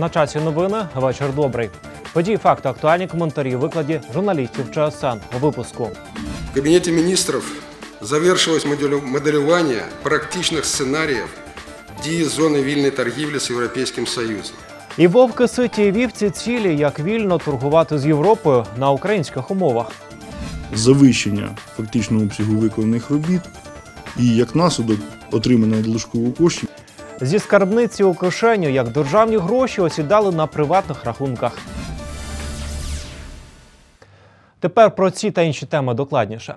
На часі новини. Вечір добрий. Події, факти, актуальні коментарі, викладі журналістів ЧСН у випуску. В Кабинете министров завершилось моделю- моделирование практичных сценариев дії зоны вільної торгівлі з Європейським Союзом. І вовки ситі і вівці цілі, як вільно торгувати з Європою на українських умовах. завищення фактичного обсягу виконаних робіт і як наслідок отримання надлишкових коштів Зі скарбниці у кишеню, як державні гроші осідали на приватних рахунках. Тепер про ці та інші теми докладніше.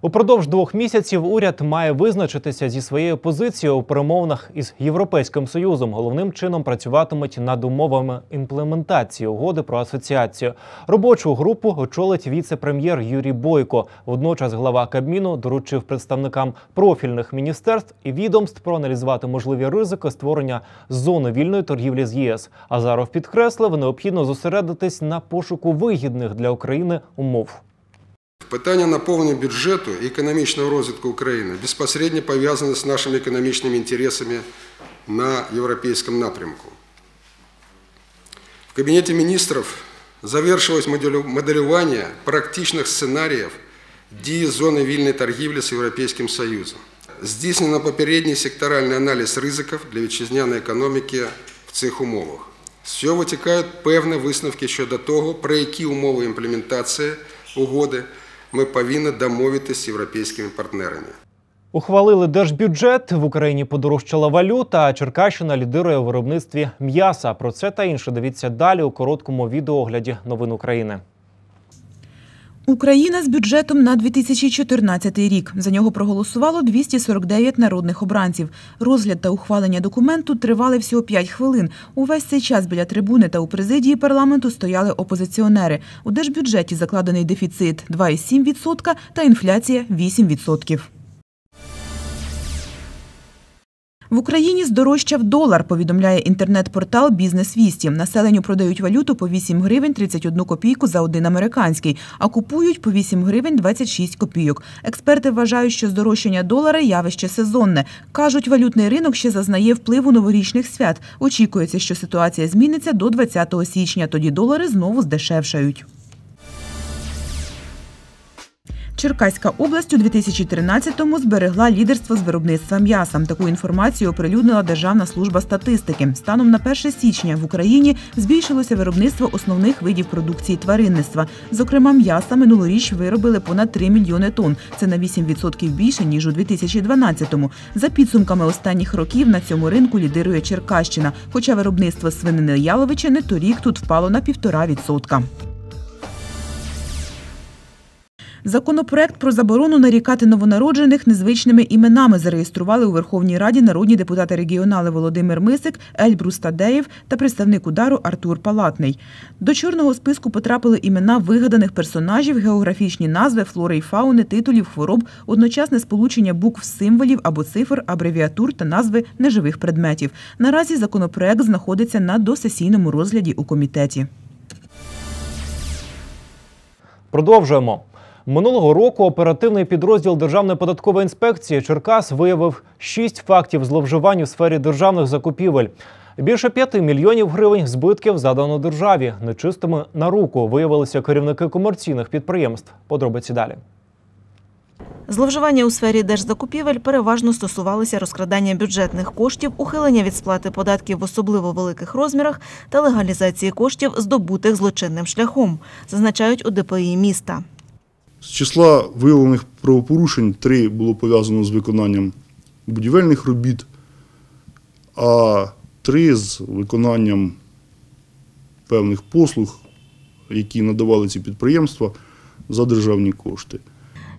Упродовж двох місяців уряд має визначитися зі своєю позицією у перемовинах із Європейським Союзом. Головним чином працюватимуть над умовами імплементації угоди про асоціацію. Робочу групу очолить віце-прем'єр Юрій Бойко. Водночас глава Кабміну доручив представникам профільних міністерств і відомств проаналізувати можливі ризики створення зони вільної торгівлі з ЄС. Азаров підкреслив, необхідно зосередитись на пошуку вигідних для України умов. Питання наповнення бюджету і економічного розвитку України безпосередньо пов'язане з нашими економічними інтересами на європейському напрямку. В Кабінеті міністрів завершилось моделю- моделювання практичних сценаріїв дії зони вільної торгівлі з Європейським Союзом. Здійснено попередній секторальний аналіз ризиків для вітчизняної економіки в цих умовах. З цього витікають певні висновки щодо того, про які умови імплементації угоди Ми повинні домовитися з європейськими партнерами. Ухвалили держбюджет. В Україні подорожчала валюта. а Черкащина лідирує у виробництві м'яса. Про це та інше дивіться далі у короткому відеоогляді новин України. Україна з бюджетом на 2014 рік. За нього проголосувало 249 народних обранців. Розгляд та ухвалення документу тривали всього 5 хвилин. Увесь цей час біля трибуни та у президії парламенту стояли опозиціонери. У держбюджеті закладений дефіцит 2,7% та інфляція 8%. В Україні здорожчав долар, повідомляє інтернет-портал Бізнес Вісті. Населенню продають валюту по 8 гривень 31 копійку за один американський, а купують по 8 гривень 26 копійок. Експерти вважають, що здорожчання долара явище сезонне. Кажуть, валютний ринок ще зазнає впливу новорічних свят. Очікується, що ситуація зміниться до 20 січня. Тоді долари знову здешевшають. Черкаська область у 2013-му зберегла лідерство з виробництва м'яса. Таку інформацію оприлюднила Державна служба статистики. Станом на 1 січня в Україні збільшилося виробництво основних видів продукції тваринництва. Зокрема, м'яса минулоріч виробили понад 3 мільйони тонн. Це на 8% більше ніж у 2012-му. За підсумками останніх років на цьому ринку лідирує Черкащина. Хоча виробництво свинини яловичини торік тут впало на 1,5%. Законопроект про заборону нарікати новонароджених незвичними іменами зареєстрували у Верховній Раді народні депутати регіонали Володимир Мисик, Ельбрус Тадеєв та представник удару Артур Палатний. До чорного списку потрапили імена вигаданих персонажів, географічні назви, флори й фауни, титулів, хвороб, одночасне сполучення букв, символів або цифр, абревіатур та назви неживих предметів. Наразі законопроект знаходиться на досесійному розгляді у комітеті. Продовжуємо. Минулого року оперативний підрозділ Державної податкової інспекції Черкас виявив шість фактів зловживань у сфері державних закупівель. Більше п'яти мільйонів гривень збитків задано державі. Нечистими на руку виявилися керівники комерційних підприємств. Подробиці далі. Зловживання у сфері держзакупівель переважно стосувалися розкрадання бюджетних коштів, ухилення від сплати податків в особливо великих розмірах та легалізації коштів, здобутих злочинним шляхом, зазначають у ДПІ міста. З числа виявлених правопорушень три було пов'язано з виконанням будівельних робіт, а три з виконанням певних послуг, які надавали ці підприємства за державні кошти.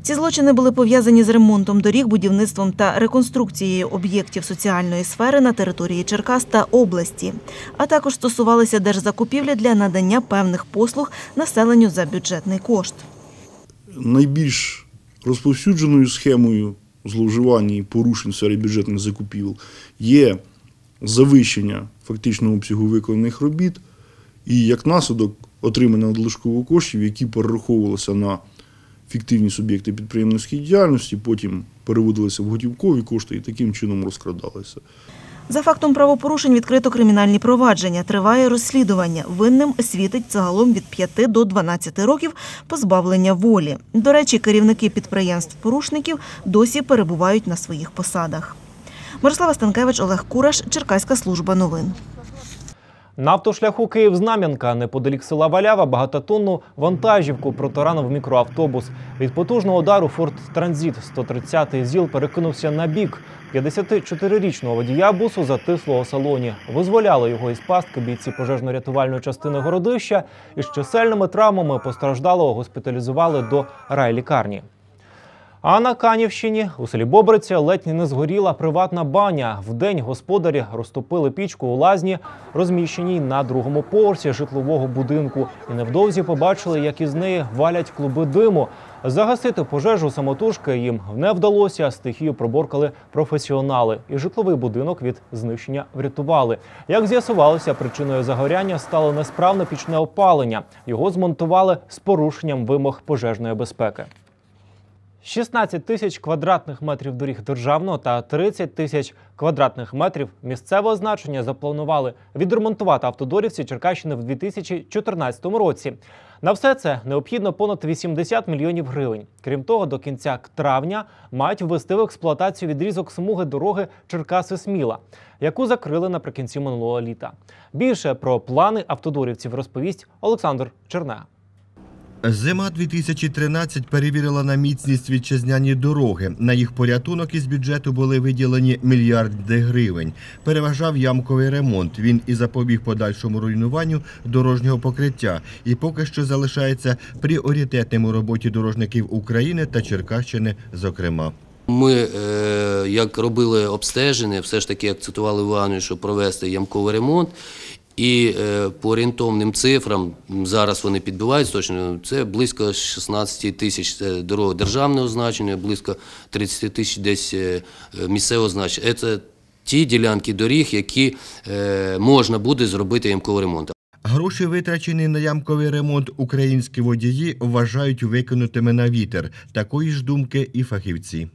Ці злочини були пов'язані з ремонтом доріг, будівництвом та реконструкцією об'єктів соціальної сфери на території Черкас та області, а також стосувалися держзакупівлі для надання певних послуг населенню за бюджетний кошт. Найбільш розповсюдженою схемою зловживань і порушень в сфері бюджетних закупівель є завищення фактичного обсягу виконаних робіт і як наслідок отримання надлишкових коштів, які перераховувалися на фіктивні суб'єкти підприємницької діяльності, потім переводилися в готівкові кошти і таким чином розкрадалися. За фактом правопорушень відкрито кримінальні провадження. Триває розслідування. Винним світить загалом від 5 до 12 років позбавлення волі. До речі, керівники підприємств-порушників досі перебувають на своїх посадах. Мирослава Станкевич, Олег Кураш, Черкаська служба новин. На автошляху Київ-Знам'янка неподалік села Валява багатотонну вантажівку протаранив мікроавтобус. Від потужного удару Форд Транзит 130-й ЗІЛ перекинувся на бік. 54-річного водія бусу затисло у салоні. Визволяли його із пастки бійці пожежно-рятувальної частини городища. Із чисельними травмами постраждалого госпіталізували до райлікарні. А на Канівщині у селі Бобриця ледь не згоріла приватна баня. Вдень господарі розтопили пічку у лазні, розміщеній на другому поверсі житлового будинку, і невдовзі побачили, як із неї валять клуби диму. Загасити пожежу самотужки їм не вдалося. Стихію проборкали професіонали, і житловий будинок від знищення врятували. Як з'ясувалося, причиною загоряння стало несправне пічне опалення. Його змонтували з порушенням вимог пожежної безпеки. 16 тисяч квадратних метрів доріг державного та 30 тисяч квадратних метрів місцевого значення запланували відремонтувати автодорівці Черкащини в 2014 році. На все це необхідно понад 80 мільйонів гривень. Крім того, до кінця травня мають ввести в експлуатацію відрізок смуги дороги Черкаси-Сміла, яку закрили наприкінці минулого літа. Більше про плани автодорівців розповість Олександр Чернега. Зима 2013 перевірила на міцність вітчизняні дороги. На їх порятунок із бюджету були виділені мільярди гривень. Переважав ямковий ремонт. Він і запобіг подальшому руйнуванню дорожнього покриття, і поки що залишається пріоритетним у роботі дорожників України та Черкащини, зокрема. Ми, е, як робили обстеження, все ж таки акцентували увагу, щоб провести ямковий ремонт. І е, по орієнтовним цифрам, зараз вони підбивають точно, це близько 16 тисяч е, дорог державного значення, близько 30 тисяч десь е, місцевого значення. Це ті ділянки доріг, які можна буде зробити ямковий ремонт. Гроші, витрачені на ямковий ремонт, українські водії вважають викинутими на вітер. Такої ж думки і фахівці.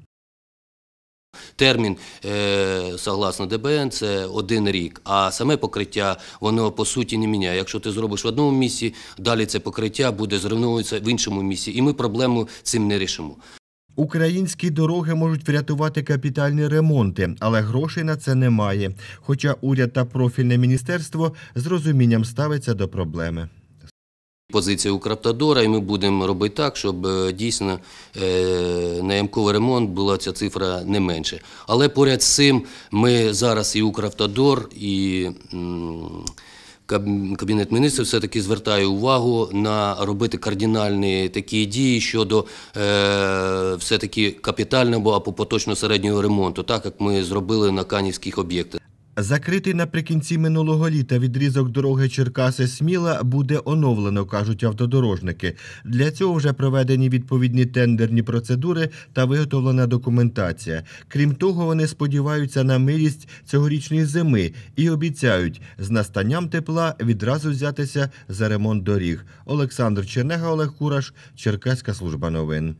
Термін, е, согласно ДБН, це один рік, а саме покриття воно по суті не міняє. Якщо ти зробиш в одному місці, далі це покриття буде зруйновуватися в іншому місці, і ми проблему цим не рішимо. Українські дороги можуть врятувати капітальні ремонти, але грошей на це немає. Хоча уряд та профільне міністерство з розумінням ставиться до проблеми. Позиція Укравтодора, і ми будемо робити так, щоб е, дійсно е, на ямковий ремонт була ця цифра не менше. Але поряд з цим ми зараз і Укравтодор, і Кабінет міністрів все-таки звертає увагу на робити кардинальні такі дії щодо е, все-таки капітального або поточно середнього ремонту, так як ми зробили на канівських об'єктах. Закритий наприкінці минулого літа відрізок дороги Черкаси Сміла буде оновлено, кажуть автодорожники. Для цього вже проведені відповідні тендерні процедури та виготовлена документація. Крім того, вони сподіваються на милість цьогорічної зими і обіцяють з настанням тепла відразу взятися за ремонт доріг. Олександр Чернега, Олег Кураш, Черкаська служба новин.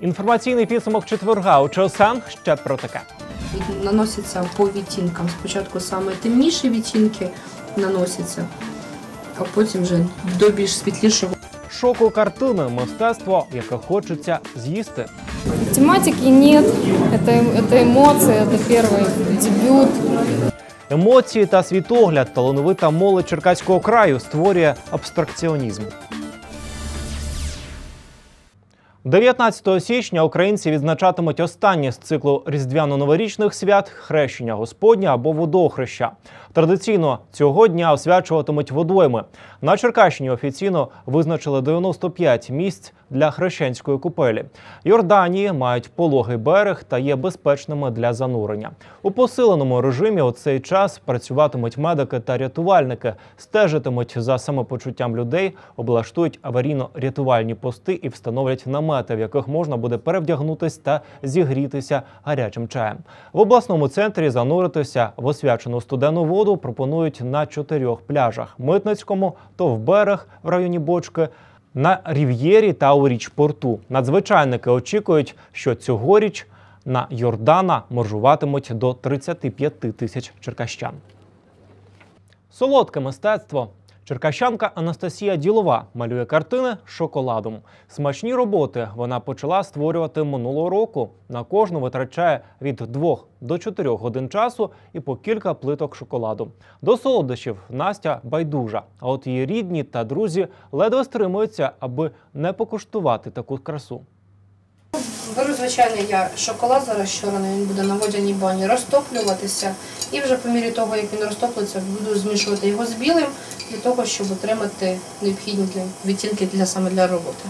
Інформаційний підсумок четверга у ЧОСАН ще про таке. Від- наносяться по відтінкам. Спочатку саме темніші відтінки наносяться, а потім вже до більш світлішого. Шоку картини мистецтво, яке хочеться з'їсти. Тематики нет, это, это эмоции, это первый дебют. Емоції та світогляд талановита молодь Черкаського краю створює абстракціонізм. 19 січня українці відзначатимуть останнє з циклу різдвяно-новорічних свят хрещення Господня або водохреща. Традиційно цього дня освячуватимуть водойми. На Черкащині офіційно визначили 95 місць для хрещенської купелі. Йорданії мають пологий берег та є безпечними для занурення. У посиленому режимі у цей час працюватимуть медики та рятувальники, стежитимуть за самопочуттям людей, облаштують аварійно-рятувальні пости і встановлять намети, в яких можна буде перевдягнутись та зігрітися гарячим чаєм. В обласному центрі зануритися в освячену студену воду пропонують на чотирьох пляжах: Митницькому, Товберег в районі Бочки. На Рів'єрі та у річпорту надзвичайники очікують, що цьогоріч На Йордана моржуватимуть до 35 тисяч черкащан. Солодке мистецтво. Черкащанка Анастасія Ділова малює картини шоколадом. Смачні роботи вона почала створювати минулого року. На кожну витрачає від 2 до 4 годин часу і по кілька плиток шоколаду. До солодощів Настя байдужа. А от її рідні та друзі ледве стримуються, аби не покуштувати таку красу. Беру, звичайно, я шоколад зараз щорений, він буде на водяній бані розтоплюватися. І вже по мірі того, як він розтоплюється, буду змішувати його з білим для того, щоб отримати необхідні для- відтінки для саме для роботи.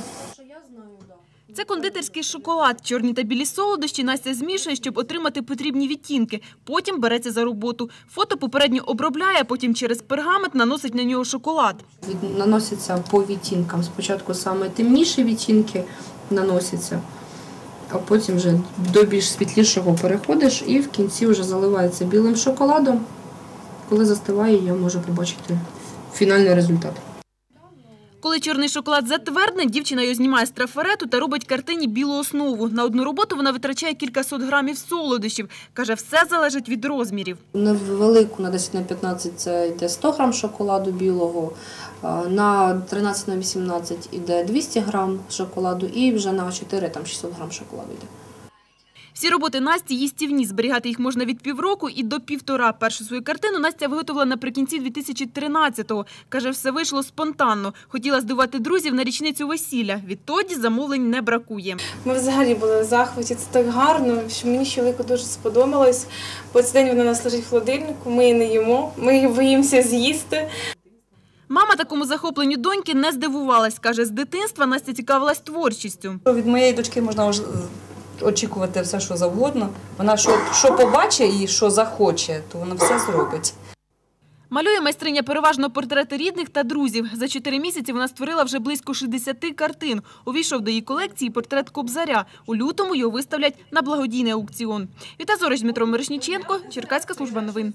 Це кондитерський шоколад. Чорні та білі солодощі Настя змішує, щоб отримати потрібні відтінки. Потім береться за роботу. Фото попередньо обробляє, потім через пергамент наносить на нього шоколад. Від- Наноситься по відтінкам. Спочатку саме темніші відтінки наносяться, а потім вже до більш світлішого переходиш і в кінці вже заливається білим шоколадом. Коли застиває, я можу побачити фінальний результат. Коли чорний шоколад затвердне, дівчина його знімає з трафарету та робить картині білу основу. На одну роботу вона витрачає кількасот грамів солодощів. Каже, все залежить від розмірів. На велику на 10 на 15 це йде 100 грам шоколаду білого, на 13 на 18 йде 200 грам шоколаду і вже на 4 там 600 грам шоколаду йде. Всі роботи Насті їстівні. Зберігати їх можна від півроку і до півтора. Першу свою картину Настя виготовила наприкінці 2013-го. Каже, все вийшло спонтанно. Хотіла здивувати друзів на річницю весілля. Відтоді замовлень не бракує. Ми взагалі були в захваті. Це так гарно, що мені чоловіку дуже сподобалось. По цей день вона у нас лежить в холодильнику, ми її не їмо, ми її боїмося з'їсти. Мама такому захопленню доньки не здивувалась. Каже, з дитинства Настя цікавилась творчістю. Від моєї дочки можна ож- очікувати все, що завгодно. Вона що, що побачить і що захоче, то вона все зробить. Малює майстриня переважно портрети рідних та друзів. За чотири місяці вона створила вже близько 60 картин. Увійшов до її колекції портрет Кобзаря. У лютому його виставлять на благодійний аукціон. Віта Зорич, Дмитро Мирошніченко, Черкаська служба новин.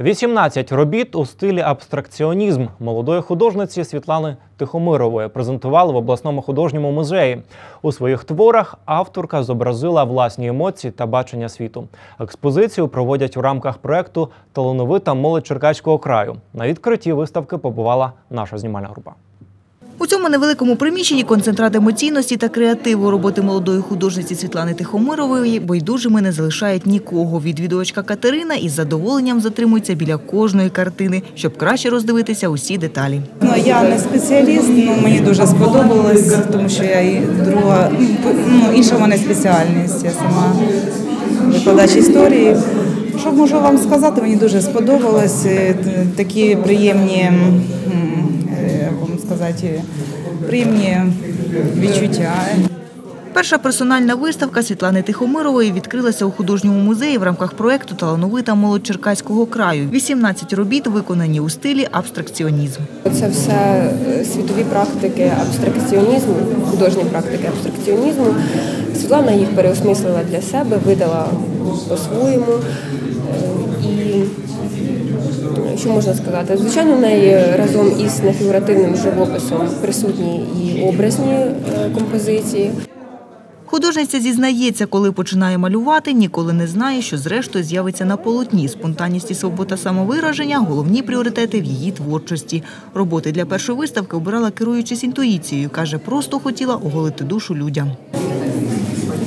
18 робіт у стилі абстракціонізм молодої художниці Світлани Тихомирової презентували в обласному художньому музеї. У своїх творах авторка зобразила власні емоції та бачення світу. Експозицію проводять у рамках проекту Талановита молодь Черкаського краю. На відкритті виставки побувала наша знімальна група. У цьому невеликому приміщенні концентрат емоційності та креативу роботи молодої художниці Світлани Тихомирової байдужими не залишають нікого. Відвідувачка Катерина із задоволенням затримується біля кожної картини, щоб краще роздивитися усі деталі. Ну, я не спеціаліст, але мені дуже сподобалось, тому що я і друга, ну, інша в мене спеціальність, я сама викладач історії. Що можу вам сказати, мені дуже сподобалось. Е, Такі приємні, сказати, приємні відчуття. Перша персональна виставка Світлани Тихомирової відкрилася у художньому музеї в рамках проєкту Талановита молодь Черкаського краю. 18 робіт виконані у стилі абстракціонізм. Це все е, світові практики абстракціонізму, художні практики абстракціонізму. Світлана їх переосмислила для себе, видала по-своєму Е, І що можна сказати? Звичайно, в неї разом із нефігуративним живописом присутні і образні е, композиції. Художниця зізнається, коли починає малювати, ніколи не знає, що зрештою з'явиться на полотні. Спонтанність і свобода самовираження – головні пріоритети в її творчості. Роботи для першої виставки обирала керуючись інтуїцією. Каже, просто хотіла оголити душу людям.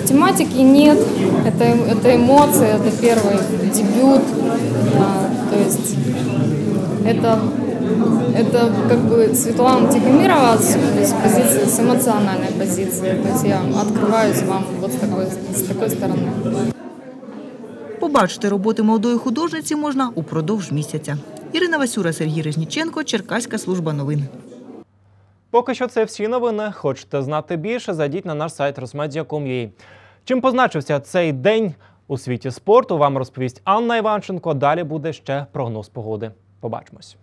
Тематики нет, это, это эмоции, это первый дебют, а, то есть это, это как бы Светлана Тихомирова с, с позиции, с эмоциональной позиции, то есть я открываюсь вам вот с такой, с такой стороны. Побачити роботи молодої художниці можна упродовж місяця. Ірина Васюра, Сергій Резніченко, Черкаська служба новин. Поки що це всі новини. Хочете знати більше? Зайдіть на наш сайт rosmedia.com.ua. Чим позначився цей день у світі спорту? Вам розповість Анна Іванченко. Далі буде ще прогноз погоди. Побачимось.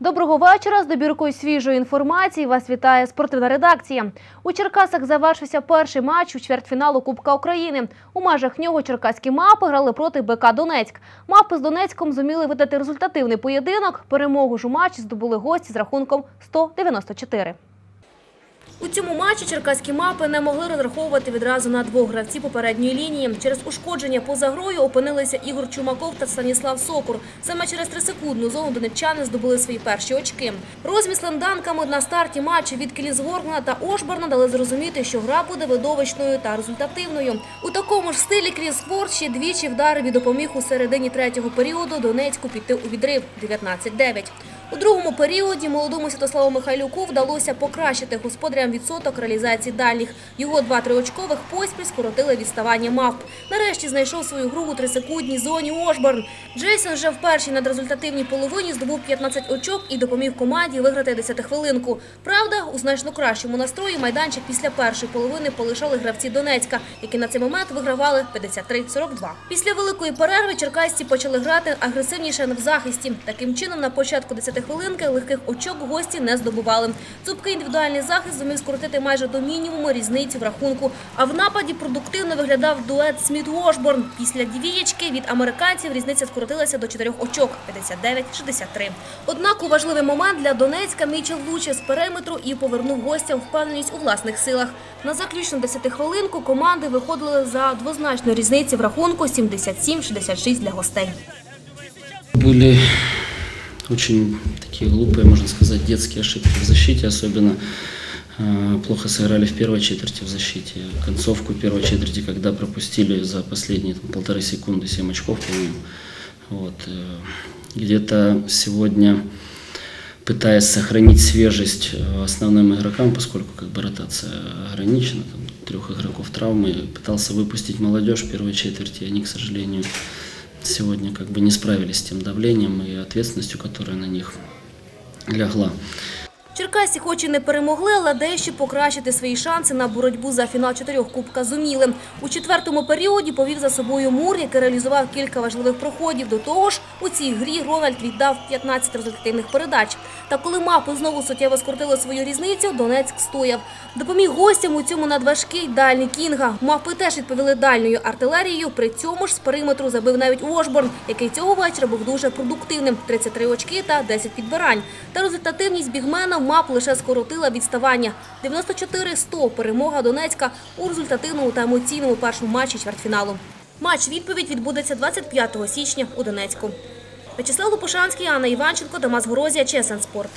Доброго вечора. З добіркою свіжої інформації вас вітає спортивна редакція. У Черкасах завершився перший матч у чвертьфіналу Кубка України. У межах нього черкаські мапи грали проти БК Донецьк. Мапи з Донецьком зуміли видати результативний поєдинок. Перемогу ж у матчі здобули гості з рахунком 194. У цьому матчі черкаські мапи не могли розраховувати відразу на двох гравців попередньої лінії. Через ушкодження поза грою опинилися Ігор Чумаков та Станіслав Сокур. Саме через трисекундну зону донеччани здобули свої перші очки. Розміс ланданками на старті матчу від Келізгоргна та Ошборна дали зрозуміти, що гра буде видовищною та результативною. У такому ж стилі Кріс ще двічі вдарив і допоміг у середині третього періоду Донецьку піти у відрив 19-9. У другому періоді молодому Святославу Михайлюку вдалося покращити господарям відсоток реалізації дальніх. Його два триочкових поспіль скоротили відставання мавп. Нарешті знайшов свою гру у трисекундній зоні Ошборн. Джейсон вже в першій надрезультативній половині здобув 15 очок і допоміг команді виграти 10-хвилинку. Правда, у значно кращому настрої майданчик після першої половини полишали гравці Донецька, які на цей момент вигравали 53-42. Після великої перерви черкасці почали грати агресивніше в захисті. Таким чином, на початку 10 хвилинки легких очок гості не здобували. Цупкий індивідуальний захист зумів скоротити майже до мінімуму різницю в рахунку. А в нападі продуктивно виглядав дует Сміт-Вошборн. Після двієчки від американців різниця скоротилася до 4 очок – 59-63. Однак у важливий момент для Донецька Мічел влучив з периметру і повернув гостям впевненість у власних силах. На заключну 10 хвилинку команди виходили за двозначну різницю в рахунку 77-66 для гостей. Были очень такие глупые, можно сказать, детские ошибки в защите, особенно э, плохо сыграли в первой четверти в защите. Концовку первой четверти, когда пропустили за последние там, полторы секунды 7 очков, по-моему. Вот, э, где-то сегодня, пытаясь сохранить свежесть э, основным игрокам, поскольку как бы ротация ограничена, там, трех игроков травмы, пытался выпустить молодежь в первой четверти, они, к сожалению, сегодня как бы не справились с тем давлением и ответственностью, которая на них лягла. Черкасі хоч і не перемогли, але дещо покращити свої шанси на боротьбу за фінал чотирьох Кубка зуміли. У четвертому періоді повів за собою Мур, який реалізував кілька важливих проходів. До того ж, у цій грі Рональд віддав 15 результативних передач. Та коли мапи знову суттєво скоротили свою різницю, Донецьк стояв. Допоміг гостям у цьому надважкий дальній Кінга. Мапи теж відповіли дальньою артилерією. При цьому ж з периметру забив навіть Ошборн, який цього вечора був дуже продуктивним – 33 очки та 10 підбирань. Та результативність бігмена МАП лише скоротила відставання. 94-100 – перемога Донецька у результативному та емоційному першому матчі чвертьфіналу. Матч-відповідь відбудеться 25 січня у Донецьку. Вячеслав Лопушанський, Анна Іванченко, Дамас Горозія, Чесен Спорт.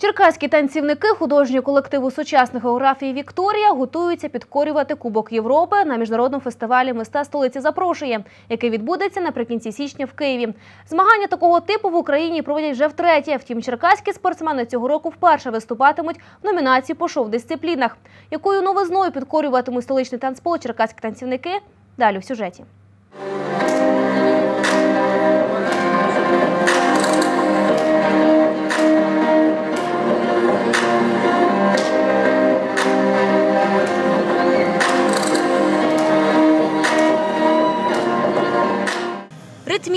Черкаські танцівники художнього колективу сучасної географії Вікторія готуються підкорювати Кубок Європи на міжнародному фестивалі миста столиці запрошує, який відбудеться наприкінці січня в Києві. Змагання такого типу в Україні проводять вже втретє. Втім, черкаські спортсмени цього року вперше виступатимуть в номінації по шоу-дисциплінах. Якою новизною підкорюватимуть столичний танцпол черкаські танцівники? Далі в сюжеті.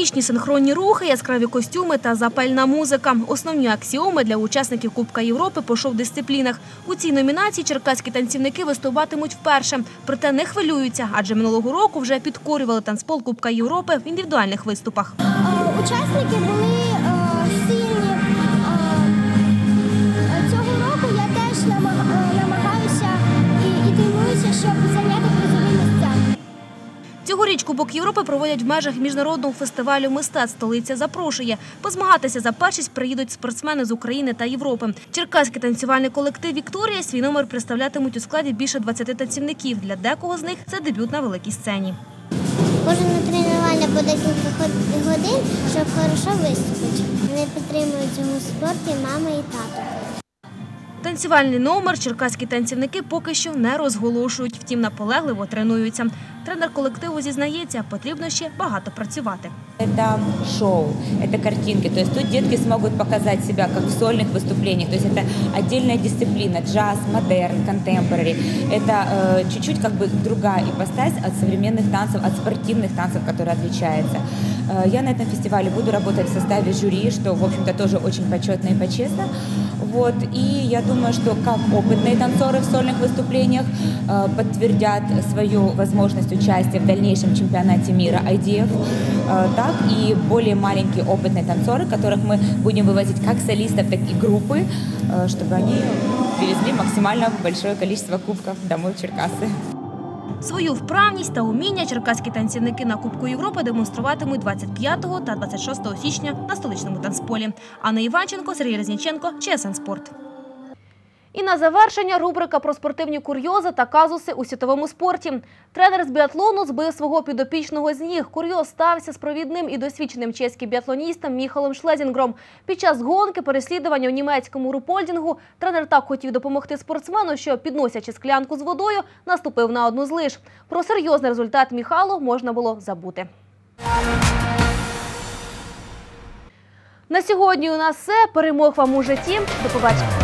Ритмічні синхронні рухи, яскраві костюми та запальна музика – основні аксіоми для учасників Кубка Європи по шоу-дисциплінах. У цій номінації черкаські танцівники виступатимуть вперше. Проте не хвилюються, адже минулого року вже підкорювали танцпол Кубка Європи в індивідуальних виступах. Учасники були е, сильні. Е, Цього року я теж намаг- е, намагаюся і, тренуюся, щоб зайняти. Цьогоріч Кубок Європи проводять в межах міжнародного фестивалю мистецтв. Столиця запрошує. Позмагатися за першість приїдуть спортсмени з України та Європи. Черкаський танцювальний колектив Вікторія свій номер представлятимуть у складі більше 20 танцівників. Для декого з них це дебют на великій сцені. Кожен на тренування по декілька годин, щоб хорошо виступити. Вони підтримують цьому спорті мама і тато. Танцювальний номер черкаські танцівники поки що не розголошують, втім наполегливо тренуються. Тренер колективу зізнається, потрібно ще багато працювати. Это шоу, это картинки. То есть тут детки смогут показать себя как в сольных выступлениях. То есть это отдельная дисциплина, джаз, модерн, контемпорари. Это э, чуть-чуть как бы другая ипостась от современных танцев, от спортивных танцев, которые отличаются. Э, Я на этом фестивале буду работать в составе жюри, что, в общем-то, тоже очень почетно и почестно. Вот. И я думаю, что как опытные танцоры в сольных выступлениях э, подтвердят свою возможность участия в дальнейшем чемпионате мира IDF, э, так и более маленькие опытные танцоры, которых мы будем вывозить как солистов, так и группы, э, чтобы они привезли максимально большое количество кубков домой в Черкасы. Свою вправність та уміння черкаські танцівники на Кубку Європи демонструватимуть 25 та 26 січня на столичному танцполі. Анна Іванченко, Сергій Резніченко, ЧСН Спорт. І на завершення рубрика про спортивні курйози та казуси у світовому спорті. Тренер з біатлону збив свого підопічного з ніг. Курйоз стався з провідним і досвідченим чеським біатлоністом Міхалом Шлезінгром. Під час гонки переслідування у німецькому рупольдингу тренер так хотів допомогти спортсмену, що, підносячи склянку з водою, наступив на одну з лиж. Про серйозний результат Міхалу можна було забути. На сьогодні у нас все. Перемог вам у житті. До побачення.